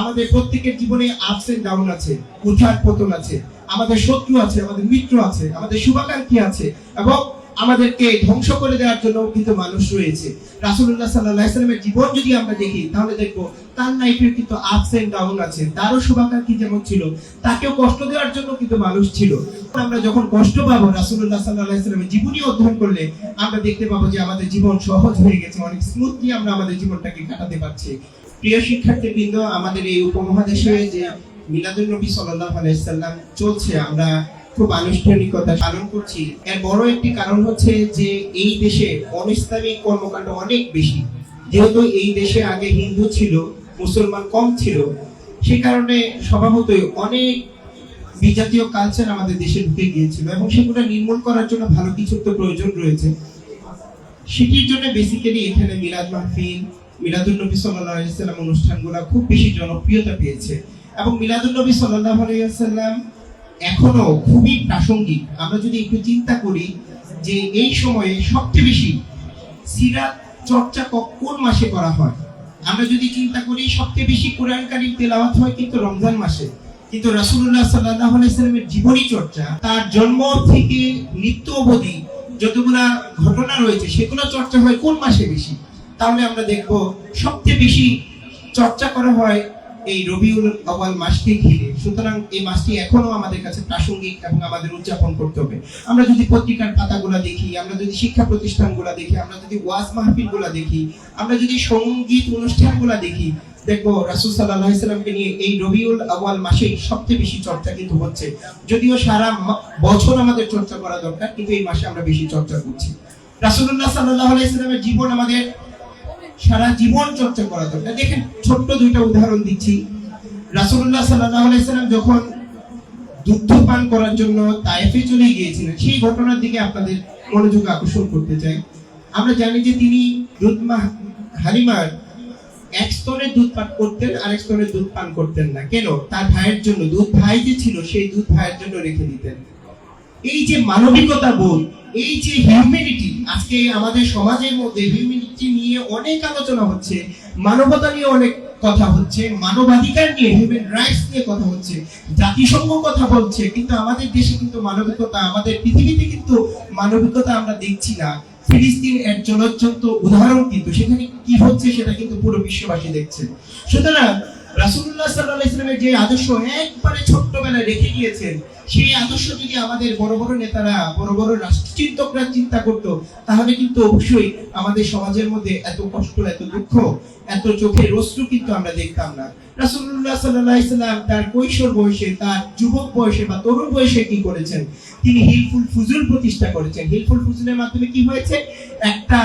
আমাদের প্রত্যেকের জীবনে আপস এন্ড ডাউন আছে উঠার পতন আছে, আমাদের শত্রু আছে, আমাদের মিত্র আছে, আমাদের শুভাকাঙ্ক্ষী আছে এবং আমাদেরকে ধ্বংস করে দেওয়ার জন্য কিন্তু মানুষ রয়েছে। রাসুল্লাহ সাল্লাহ সাল্লামের জীবন যদি আমরা দেখি, তাহলে দেখব তার লাইফের কিন্তু আপস এন্ড ডাউন আছে। তারও শুভাকাঙ্ক্ষী যেমন ছিল, তাকেও কষ্ট দেওয়ার জন্য কিন্তু মানুষ ছিল। আমরা যখন কষ্ট পাবো রাসুল্লাহ সাল্লাহ সাল্লামের জীবনী অধ্যয়ন করলে আমরা দেখতে পাবো যে আমাদের জীবন সহজ হয়ে গেছে, অনেক স্মুথলি আমরা আমাদের জীবনটাকে কাটাতে পারছি। প্রিয় শিক্ষার্থীবৃন্দ, আমাদের এই উপমহাদেশে যে মিলাদুল নবী সাল্লাহ আলাইসাল্লাম চলছে, আমরা খুব আনুষ্ঠানিকতা পালন করছি। এর বড় একটি কারণ হচ্ছে যে এই দেশে অনিসলামিক কর্মকাণ্ড অনেক বেশি। যেহেতু এই দেশে আগে হিন্দু ছিল, মুসলমান কম ছিল, সে কারণে স্বভাবতই অনেক বিজাতীয় কালচার আমাদের দেশে ঢুকে গিয়েছিল এবং সেগুলো নির্মূল করার জন্য ভালো কিছু তো প্রয়োজন রয়েছে। সেটির জন্য বেসিক্যালি এখানে মিলাদ মাহফিল মিলাদুল নবী সাল্লাল্লাহু আলাইহি সাল্লাম অনুষ্ঠানগুলো খুব বেশি জনপ্রিয়তা পেয়েছে। এবং মিলাদুল নবী সাল্লাল্লাহু আলাইহি সাল্লাম এখনও খুবই প্রাসঙ্গিক। আমরা যদি একটু চিন্তা করি যে এই সময়ে সবচেয়ে বেশি সিরাত চর্চা কোন মাসে করা হয়? আমরা যদি চিন্তা করি সবচেয়ে বেশি কোরআন কারিম তেলাওয়াত হয় কিন্তু রমজান মাসে। কিন্তু রাসূলুল্লাহ সাল্লাল্লাহু আলাইহি সাল্লামের জীবনী চর্চা, তার জন্ম থেকে মৃত্যু অবধি যতগুলা ঘটনা রয়েছে, সেগুলো চর্চা হয় কোন মাসে বেশি? তাহলে আমরা দেখব সবচেয়ে বেশি চর্চা করা হয় এই রবিউল আওয়াল মাসকে ঘিরে। সুতরাং এই মাসটি এখনও আমাদের কাছে প্রাসঙ্গিক এবং আমাদের উদযাপন করতে হবে। আমরা যদি পত্রিকার পাতাগুলা দেখি, আমরা যদি শিক্ষা প্রতিষ্ঠানগুলা দেখি, আমরা যদি ওয়াজ মাহফিলগুলা দেখি, আমরা যদি সংগীত অনুষ্ঠানগুলা দেখি, দেখব রাসূল সাল্লাল্লাহু আলাইহি সাল্লামকে নিয়ে এই রবিউল আওয়াল মাসেই সবচেয়ে বেশি চর্চা কিন্তু হচ্ছে। যদিও সারা বছর আমাদের চর্চা করা দরকার, কিন্তু এই মাসে আমরা বেশি চর্চা করছি। রাসূলুল্লাহ সাল্লাল্লাহু আলাইহি সাল্লামের জীবন আমাদের সারা জীবন চর্চা করা দরকার। দেখেন, ছোট্ট দুইটা উদাহরণ দিচ্ছি। রাসূলুল্লাহ সাল্লাল্লাহু আলাইহি সাল্লাম যখন দুগ্ধ পান করার জন্য তায়েফে চলে গিয়েছিলেন, সেই ঘটনার দিকে আপনাদের মনোযোগ আকর্ষণ করতে চাই। আমরা জানি যে তিনি দুধ মা হালিমার এক স্তরের দুধ পান করতেন, আরেক স্তরের দুধ পান করতেন না। কেন? তার ভাইয়ের জন্য, দুধ ভাই যে ছিল, সেই দুধ ভাইয়ের জন্য রেখে দিতেন। এই যে মানবিকতা বোধ, এই যে হিউম্যানিটি আজকে আমাদের সমাজের মধ্যে হিউম্যানিটি নিয়ে অনেক আলোচনা হচ্ছে, মানবতা নিয়ে অনেক কথা হচ্ছে, মানবাধিকার নিয়ে হিউম্যান রাইটস নিয়ে কথা হচ্ছে, জাতিসংঘ কথা বলছে, কিন্তু আমাদের দেশে কিন্তু মানবিকতা, আমাদের পৃথিবীতে কিন্তু মানবিকতা আমরা দেখছি না। ফিলিস্তিন এক জলজ্জন্ত উদাহরণ কিন্তু, সেখানে কি হচ্ছে সেটা কিন্তু পুরো বিশ্ববাসী দেখছে। সুতরাং রাসূলুল্লাহ সাল্লাল্লাহু আলাইহি যে আদর্শ একবারে রেখে গিয়েছেন, সেই আদর্শ যদি আমাদের বড় বড় নেতারা, বড় বড় রাষ্ট্রচিন্তকরা চিন্তা করত, তাহলে কিন্তু অবশ্যই আমাদের সমাজের মধ্যে এত কষ্ট, এত দুঃখ, এত চোখের অশ্রু কিন্তু আমরা দেখতাম না। তার কৈশোর বয়সে, তার যুবক বয়সে বা তরুণ বয়সে কি করেছেন? তিনি হিলফুল ফুজুল প্রতিষ্ঠা করেছেন। হিলফুল ফুজুলের মাধ্যমে কি হয়েছে? একটা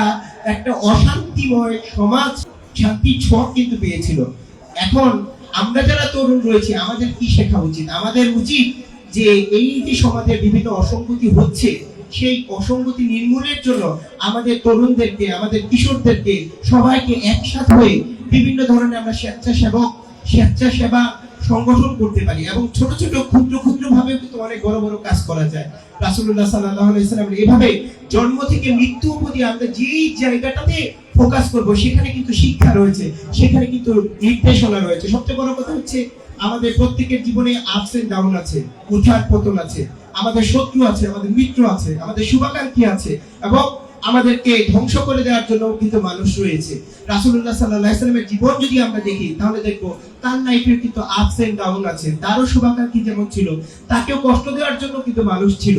একটা অশান্তিময় সমাজ, শান্তির ছোঁয়া কিন্তু পেয়েছিল। এখন আমরা যারা তরুণ রয়েছে, আমাদের কি শেখা উচিত? আমাদের উচিত যে এই যে সমাজের বিভিন্ন অসঙ্গতি হচ্ছে, সেই অসঙ্গতি নির্মূলের জন্য আমাদের তরুণদেরকে, আমাদের কিশোরদেরকে সবাইকে একসাথ হয়ে বিভিন্ন ধরনের আমরা স্বেচ্ছাসেবক, স্বেচ্ছাসেবা সংগঠন করতে পারি এবং ছোট ছোট ক্ষুদ্র ক্ষুদ্র ভাবে কিন্তু অনেক বড় বড় কাজ করা যায়। আলাইহি সাল্লাম এভাবে জন্ম থেকে মৃত্যু অবধি আমরা যেই জায়গাটাতে ফোকাস করব, সেখানে কিন্তু শিক্ষা রয়েছে, সেখানে কিন্তু নির্দেশনা রয়েছে। সবচেয়ে বড় কথা হচ্ছে, আমাদের প্রত্যেকের জীবনে আপস এন্ড ডাউন আছে উঠার পতন আছে, আমাদের শত্রু আছে, আমাদের মিত্র আছে, আমাদের শুভাকাঙ্ক্ষী আছে এবং আমাদেরকে ধ্বংস করে দেওয়ার জন্য কিন্তু মানুষ রয়েছে। আলাইহি সাল্লামের জীবন যদি আমরা দেখি, তাহলে দেখব তার লাইফের কিন্তু আপস এন্ড ডাউন আছে। তারও শুভাকাঙ্ক্ষী যেমন ছিল, তাকেও কষ্ট দেওয়ার জন্য কিন্তু মানুষ ছিল।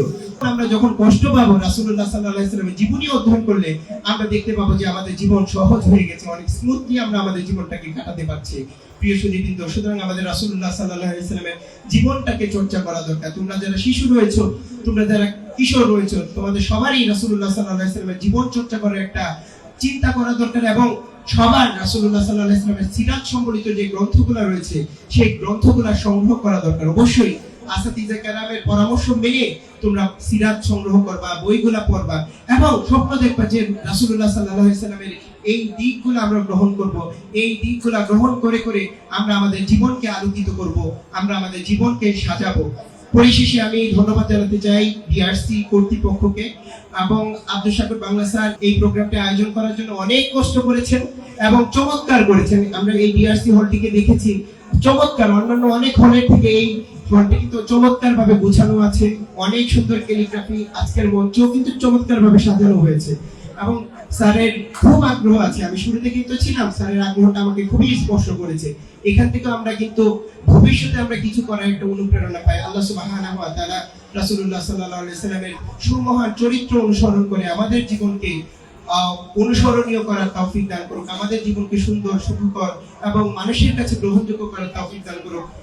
আমরা যখন কষ্ট পাবো আলাইহি সাল্লামের জীবনী অধ্যয়ন করলে আমরা দেখতে পাবো যে আমাদের জীবন সহজ হয়ে গেছে, অনেক স্মুথলি আমরা আমাদের জীবনটাকে কাটাতে পারছি। প্রিয় সুদীবৃন্দ সুতরাং আমাদের আলাইহি সাল্লামের জীবনটাকে চর্চা করা দরকার। তোমরা যারা শিশু রয়েছো, তোমরা যারা কিশোর রয়েছো। তোমাদের সবারই রাসূলুল্লাহ সাল্লাল্লাহু আলাইহি জীবন চর্চা করার একটা চিন্তা করা দরকার এবং সবার সাল্লাল্লাহু আলাইহি সাল্লামের সম্বলিত যে গ্রন্থগুলো রয়েছে, সেই গ্রন্থগুলো সংগ্রহ করা দরকার। অবশ্যই কেরামের পরামর্শ মেনে তোমরা সিরাত সংগ্রহ করবা, বইগুলা পড়বা এবং স্বপ্ন দেখবা যে রাসূলুল্লাহ সাল্লাল্লাহু আলাইহি সাল্লামের এই দিকগুলো আমরা গ্রহণ করব। এই দিকগুলো গ্রহণ করে করে আমরা আমাদের জীবনকে আলোকিত করব, আমরা আমাদের জীবনকে সাজাবো। পরিশেষে আমি ধন্যবাদ জানাতে চাই বিআরসি কর্তৃপক্ষকে এবং আব্দুল শাকুর বাংলা স্যার এই প্রোগ্রামটি আয়োজন করার জন্য অনেক কষ্ট করেছেন এবং চমৎকার করেছেন। আমরা এই বিআরসি হলটিকে দেখেছি। চমৎকার, অন্যান্য অনেক হলের থেকে এই হলটি কিন্তু চমৎকার ভাবে গোছানো আছে। অনেক সুন্দর ক্যালিগ্রাফি আজকের মঞ্চ কিন্তু চমৎকার ভাবে সাজানো হয়েছে। এবং স্যারের খুব আগ্রহ আছে। আমি শুরু থেকেই তো ছিলাম, স্যারের আগ্রহটা আমাকে খুবই স্পর্শ করেছে। এখান থেকে আমরা কিন্তু ভবিষ্যতে আমরা কিছু করার একটা অনুপ্রেরণা পাই। আল্লাহ রাসূলুল্লাহ সাল্লামের সুমহান চরিত্র অনুসরণ করে আমাদের জীবনকে অনুসরণীয় করার তৌফিক দান করুক, আমাদের জীবনকে সুন্দর, সুখকর এবং মানুষের কাছে গ্রহণযোগ্য করার তৌফিক দান করুক।